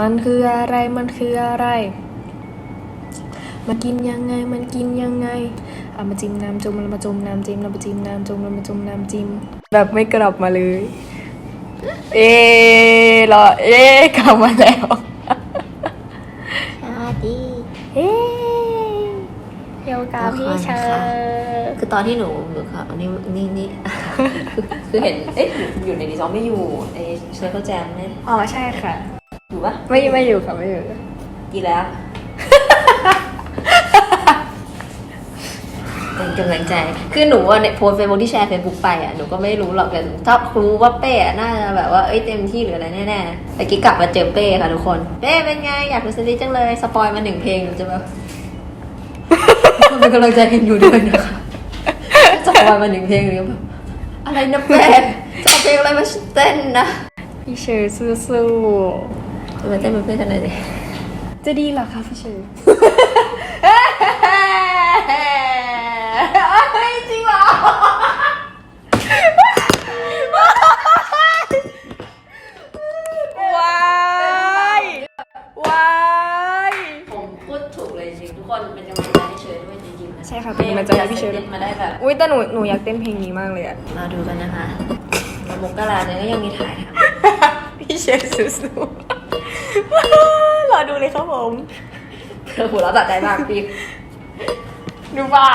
มันคืออะไร มันคืออะไร มากินยังไง มันกินยังไงเอามาจิ้มน้ำจุ่มแล้วมาจุ่มน้ำจิ้มแล้วมาจิ้มน้ำจุ่มแล้วมาจุ่มน้ำจิ้มแบบไม่กลับมาเลย เอ๊ะรอเอ๊ะกลับมาแล้วสวัสดีเอ๊ะเดี๋ยวกับพี่เชอร์คือตอนที่หนูอยู่ค่ะอันนี้นี่นี่คือเห็นเอ๊ะอยู่อยู่ในดีซองไม่อยู่ไอ้เชฟเขาแจมเนี่ยอ๋อใช่ค่ะ อยู่ปะไม่ไม่อยู่ค่ะไม่อยู่ กี่แล้ว เป็นกำลังใจ คือหนูอะเนี่ยโพสเฟซบุ๊กที่แชร์เฟซบุ๊กไปอะหนูก็ไม่รู้หรอกแต่ถ้ารู้ว่าเป้อะน่าจะแบบว่าเอ้ยเต็มที่หรืออะไรแน่ๆแต่กี้กลับมาเจอเป้ค่ะทุกคน เป้เป็นไง อยากดูซีรีส์จังเลยสปอยมาหนึ่งเพลงหนูจะแบบ มันเป็นกำลังใจกันอยู่ด้วยนะคะสปอยมาหนึ่งเพลงหรือแบบอะไรนะเป้จะเอาเพลงอะไรมาเต้นนะ พี่เชอร์สู้ จะมาเต้นเป็นเพื่อนกันหน่อยดิๆจะดีเหรอคะพี่เชอร์จริงเหรอว้ายวายผมพูดถูกเลยจริงทุกคนเป็นกำลังใจให้เชยด้วยจริงๆนะใช่ค่ะเป็นกำลังใจให้พี่เชอร์ด้วย มาได้แบบอุ้ยแต่หนูหนูอยากเต้นเพลงนี้มากเลยอะมาดูกันนะคะมกราเนี่ยก็ยังมีถ่ายค่ะพี่เชอร์สู้ๆ รอดูเลยครับผมเธอหัวเราะตัดใจมากพี่ดูเปล่า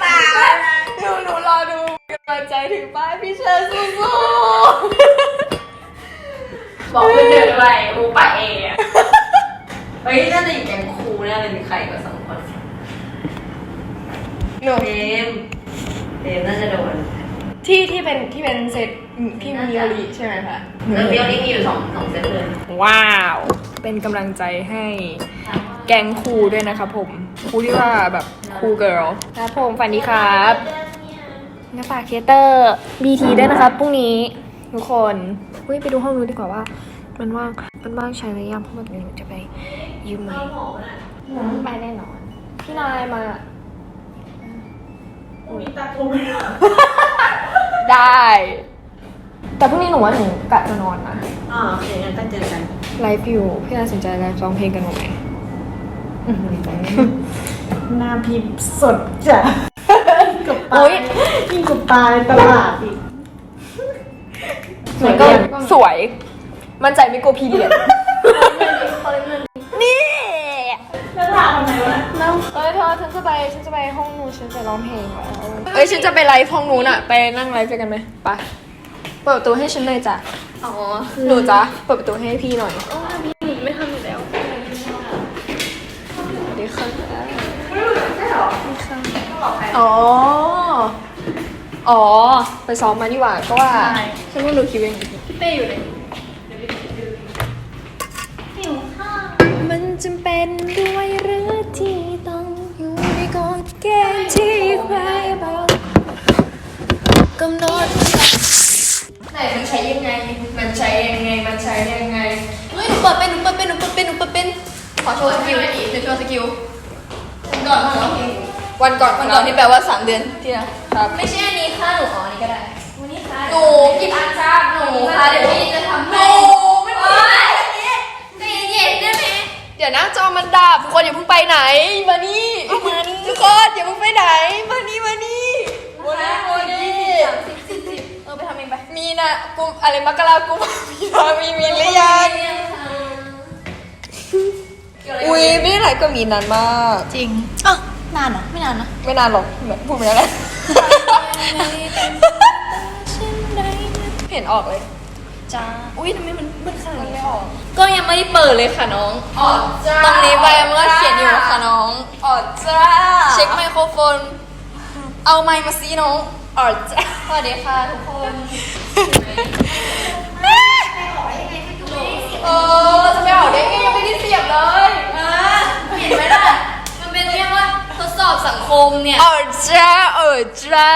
เปล่าหนูหนูรอดูกำลังใจถึงป้ายพี่เชอร์สู้บอกเพื่อนเดินไปมูไปเองอะเฮ้ยน่าจะอยู่แกงครูแน่เลยมีใครกับสองคนๆหนูเฟมเฟมน่าจะโดน ที่ที่เป็นที่เป็นเซตพี่มิโอริใช่ไหมคะเรื่องเดียวนี้มีอยู่สองสองเซตเลยว้าว เป็นกำลังใจให้แกงครูด้วยนะครับผมครูที่ว่าแบบครูเกิร์ลครับผมฝันดีครับงาฝากเคเตอร์บีทีด้วยนะครับพรุ่งนี้ทุกคนเฮ้ยไปดูห้องนู้นดีกว่าว่า มันว่างมันว่างใช้หรือยังเพราะว่าเดี๋ยวหนูจะไปยืมไหมไปแน่นอน พี่นายมา ได้ แต่พรุ่งนี้หนูว่าหนูกะจะนอนนะอ๋อโอเคงั้นตั้งเจอกันไลฟ์อยู่พี่นาสนใจไลฟ์ร้องเพลงกันหนูไหมหน้าพิมพ์สดจ้ะกับปลาอุ้ยยิ่งกับปลาในตลาดอีกสวยก็สวย มันใจไม่โกลัวพีเรียดนี่ น้องเอ้ยเธอฉันจะไปฉันจะไปห้องนู้นฉันจะร้องเพลงแล้วเอ้ยฉันจะไปไลฟ์ห้องนู้นอะไปนั่งไลฟ์ด้วยกันไหมไปเปิดประตูให้ฉันเลยจ้ะอ๋อหนูจ้ะเปิดประตูให้พี่หน่อยไม่ทำอยู่แล้วสวัสดีค่ะใช่หรออ๋อ อ๋อ ไปซ้อมมาดีกว่าก็ว่าฉันเพิ่งดูคลิปเองเป้อยู่ไหนมันำหนดไหนมันใช้ยังไง มันใช้ยังไง มันใช้ยังไง เฮ้ยหนูเปิดเป็นหนูเปิดเป็นหนูเปิดเป็นหนูเปิดเป็นขอโชว์สกิลหน่อยดิโชว์สกิลวันก่อนเหรอวันก่อนวันก่อนที่แปลว่าสามเดือนที่นะครับ ไม่ใช่อันนี้ค่ะหนูอ๋ออันนี้ก็ได้วันนี้ค่ะหนูกินอาจารย์หนูค่ะเดี๋ยวพี่จะทำให้ไม่ได้ใจเย็นๆได้ไหมเดี๋ยวนะจอมันดับทุกคนอย่าเพิ่งไปไหน มานี่มานี่ทุกคนอย่าเพิ่งไปไหน มานี่มานี่มานี่มานี่ สิบสิบสิบเออไปทำเองไป มี นะกุมอะไรมกรากุมมีนามีมีหรือยังอุ้ยไม่ได้ไหลก็มีนานมาก จริงอะนานเหรอไม่นานนะไม่นานหรอกแบบพูดไปแล้วแหละเห็นออกเลยจ้าอุ้ยทำไมมันมันขนาดนี้ไม่ออก ก็ยังไม่ได้เปิดเลยค่ะน้องออดจ้าตรงนี้ใบมันก็เขียนอยู่ค่ะน้องออดจ้าเช็คไมโครโฟน เอาไมค์มาซีน้อง ออดจ้าสวัสดีค่ะทุกคนเออจะไปออกได้ไงยังไม่ได้เสียบเลยเห็นไหมล่ะ มันเป็นเรียกว่าทดสอบสังคมเนี่ยออดจ้าออดจ้า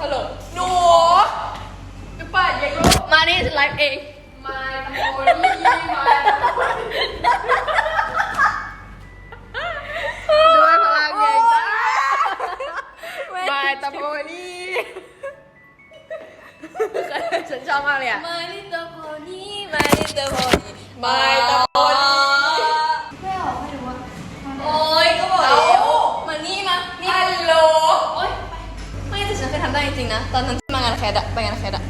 ฮัลโหลหนูจะป้าอย่าโยกมานี่ไลฟ์เอง มาตะโกนนี่มา อบมากเลยอะมาลิตาโพนี่ไม่ตะโพนีไม่ตะโพนีไม่ออกไม่รู้ว่าโอ๊ยก็บอกแล้วมานี่มานี่ฮัลโหลโอ๊ยไม่แต่ฉันเคยทำได้จริงๆนะ ตอนนั้นที่มางานแคดอะไปงานแคดอะ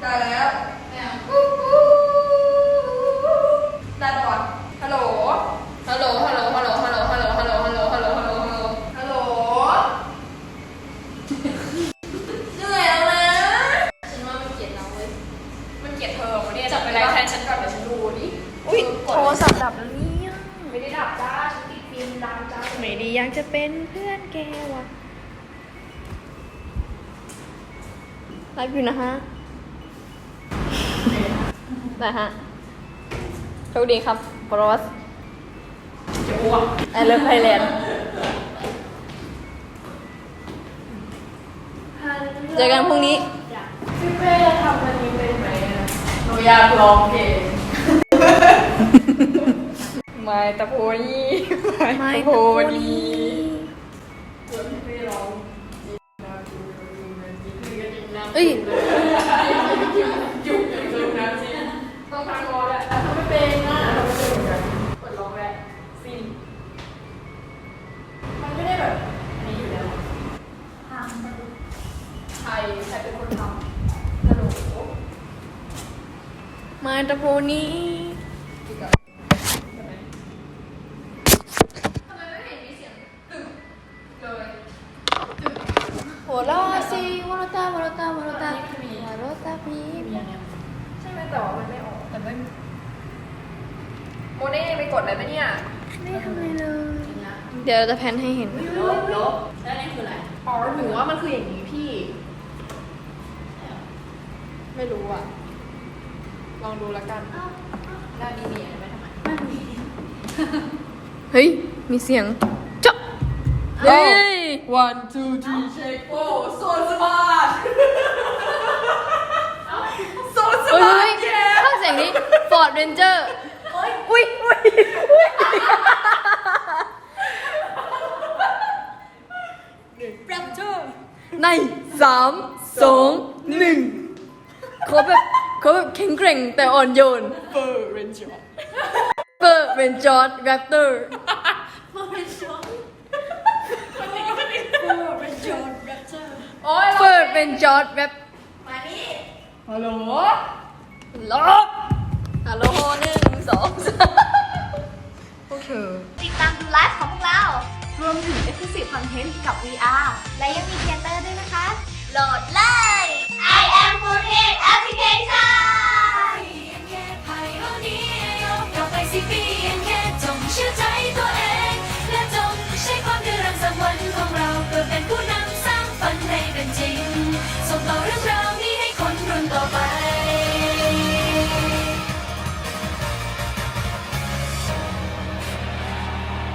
ได้แล้วได้ปะวะฮัลโหล ฮัลโหล ฮัลโหลฮัลโหลฮัลโหล เป็นเพื่อนแกว่ะไลฟ์อยู่นะฮะนะฮะโชคดีครับโปรสจะอ้วกไอเลิฟไทยแลนด์เจอกันพรุ่งนี้พี่เป้ทำวันนี้เป็นไหมอะหนูอยากร้องเพลงไม่ตะโพนี่ไม่ตะโพนี่ เอ้ยต้องฟังร้องแหละทำไม่เป็นนะเราไม่เป็นเหมือนกันเปิดร้องแหละซินมันไม่ได้แบบอันนี้อยู่แล้วใครใครเป็นคนทำฮัลโหลมาตะโพนี้ สิวรตาวรตาวรตาวรตาพีใช่ไหมแต่ว่ามันไม่ออกแต่ไม่โมเน่ไปกดอะไรไหมเนี่ยไม่ทำอะไรเลย เดี๋ยวเราจะแพนให้เห็นลบลบแล้วนี่คืออะไรอ๋อหนูว่ามันคืออย่างนี้พี่ ไม่รู้อะ ลองดูแล้วกันได้มีเมียไหมทำไมเฮ้ย มีเสียงจ๊ะเฮ้ย one two three shake โอ้โซสมาร์ทโซสเฮ้มาร์ยทถ้าเสียงนี้ Ford Ranger อุ้ยอุ้ยอุ้ยในสามสองหนึ่งเขาแบบเขาแบบแข็งแกร่งแต่อ่อนโยนเฟอร์เรนจอร์เปอร์เป็นจอร์ดแรปเตอร์ โอ้ ยเปิดเป็นจอร์ดแรปฮัลโหลล็อกฮัลโหลหนึ่งสองสามพวกเธอ ติดตามดูไลฟ์ของพวกเรา รวมถึง Exclusive Content กับ VR และยังมีเทเตอร์ด้วยนะคะ โหลดเลย